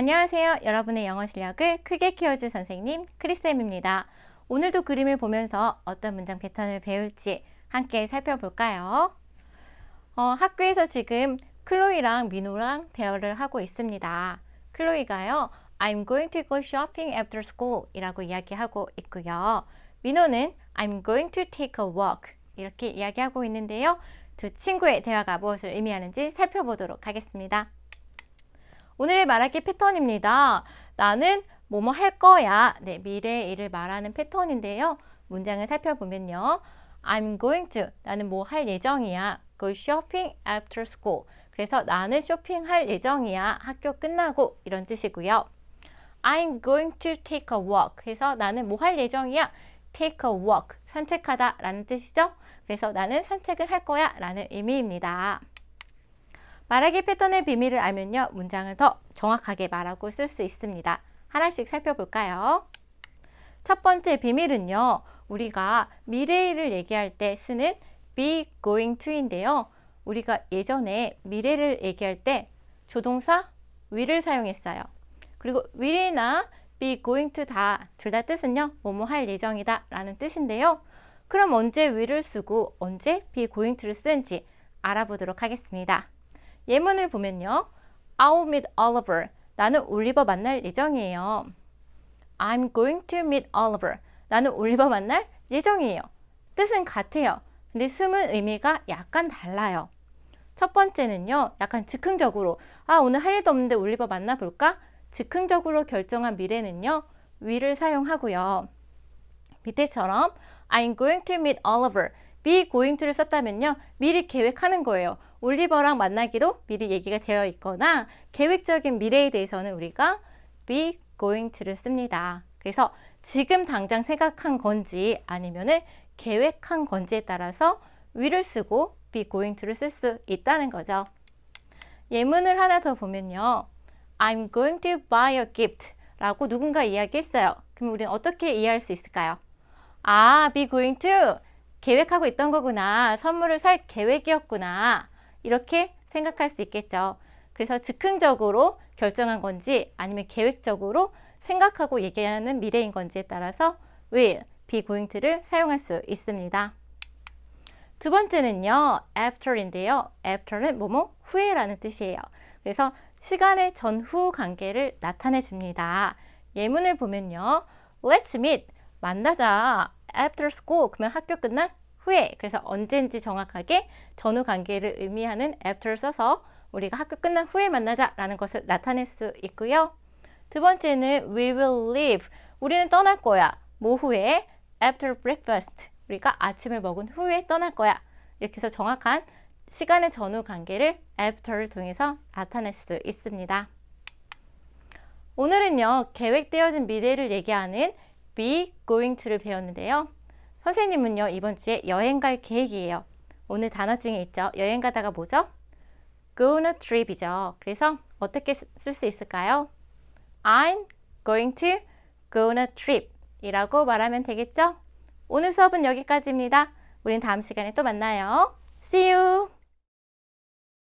안녕하세요. 여러분의 영어 실력을 크게 키워줄 선생님 크리쌤입니다. 오늘도 그림을 보면서 어떤 문장 패턴을 배울지 함께 살펴볼까요? 어, 학교에서 지금 클로이랑 민호랑 대화를 하고 있습니다. 클로이가요, I'm going to go shopping after school 이라고 이야기하고 있고요. 민호는 I'm going to take a walk 이렇게 이야기하고 있는데요. 두 친구의 대화가 무엇을 의미하는지 살펴보도록 하겠습니다. 오늘의 말하기 패턴입니다. 나는 뭐뭐 할 거야. 네, 미래의 일을 말하는 패턴인데요. 문장을 살펴보면요. I'm going to. 나는 뭐 할 예정이야. Go shopping after school. 그래서 나는 쇼핑할 예정이야. 학교 끝나고 이런 뜻이고요. I'm going to take a walk. 그래서 나는 뭐 할 예정이야. Take a walk. 산책하다 라는 뜻이죠. 그래서 나는 산책을 할 거야 라는 의미입니다. 말하기 패턴의 비밀을 알면요. 문장을 더 정확하게 말하고 쓸 수 있습니다. 하나씩 살펴볼까요? 첫 번째 비밀은요. 우리가 미래를 얘기할 때 쓰는 be going to인데요. 우리가 예전에 미래를 얘기할 때 조동사 will을 사용했어요. 그리고 will이나 be going to 다 둘 다 뜻은요. 뭐뭐 할 예정이다 라는 뜻인데요. 그럼 언제 will을 쓰고 언제 be going to를 쓰는지 알아보도록 하겠습니다. 예문을 보면요. I'll meet Oliver. 나는 올리버 만날 예정이에요. I'm going to meet Oliver. 나는 올리버 만날 예정이에요. 뜻은 같아요. 근데 숨은 의미가 약간 달라요. 첫 번째는요. 약간 즉흥적으로 아 오늘 할 일도 없는데 올리버 만나볼까? 즉흥적으로 결정한 미래는요. will을 사용하고요. 밑에처럼 I'm going to meet Oliver. be going to를 썼다면요. 미리 계획하는 거예요. 올리버랑 만나기도 미리 얘기가 되어 있거나 계획적인 미래에 대해서는 우리가 be going to를 씁니다. 그래서 지금 당장 생각한 건지 아니면은 계획한 건지에 따라서 will을 쓰고 be going to를 쓸 수 있다는 거죠. 예문을 하나 더 보면요. I'm going to buy a gift 라고 누군가 이야기했어요. 그럼 우리는 어떻게 이해할 수 있을까요? 아, be going to 계획하고 있던 거구나. 선물을 살 계획이었구나. 이렇게 생각할 수 있겠죠. 그래서 즉흥적으로 결정한 건지 아니면 계획적으로 생각하고 얘기하는 미래인 건지에 따라서 will, be going to를 사용할 수 있습니다. 두 번째는요, after인데요. after는 뭐뭐 후에라는 뜻이에요. 그래서 시간의 전후 관계를 나타내 줍니다. 예문을 보면요. Let's meet. 만나자. After school. 그러면 학교 끝난 후에. 그래서 언제인지 정확하게 전후 관계를 의미하는 after 써서 우리가 학교 끝난 후에 만나자라는 것을 나타낼 수 있고요. 두 번째는 we will leave. 우리는 떠날 거야. 뭐 후에? after breakfast. 우리가 아침을 먹은 후에 떠날 거야. 이렇게 해서 정확한 시간의 전후 관계를 after를 통해서 나타낼 수 있습니다. 오늘은요, 계획되어진 미래를 얘기하는 be going to를 배웠는데요. 선생님은요, 이번 주에 여행 갈 계획이에요. 오늘 단어 중에 있죠. 여행 가다가 뭐죠? go on a trip이죠. 그래서 어떻게 쓸 수 있을까요? I'm going to go on a trip 이라고 말하면 되겠죠? 오늘 수업은 여기까지입니다. 우린 다음 시간에 또 만나요. See you!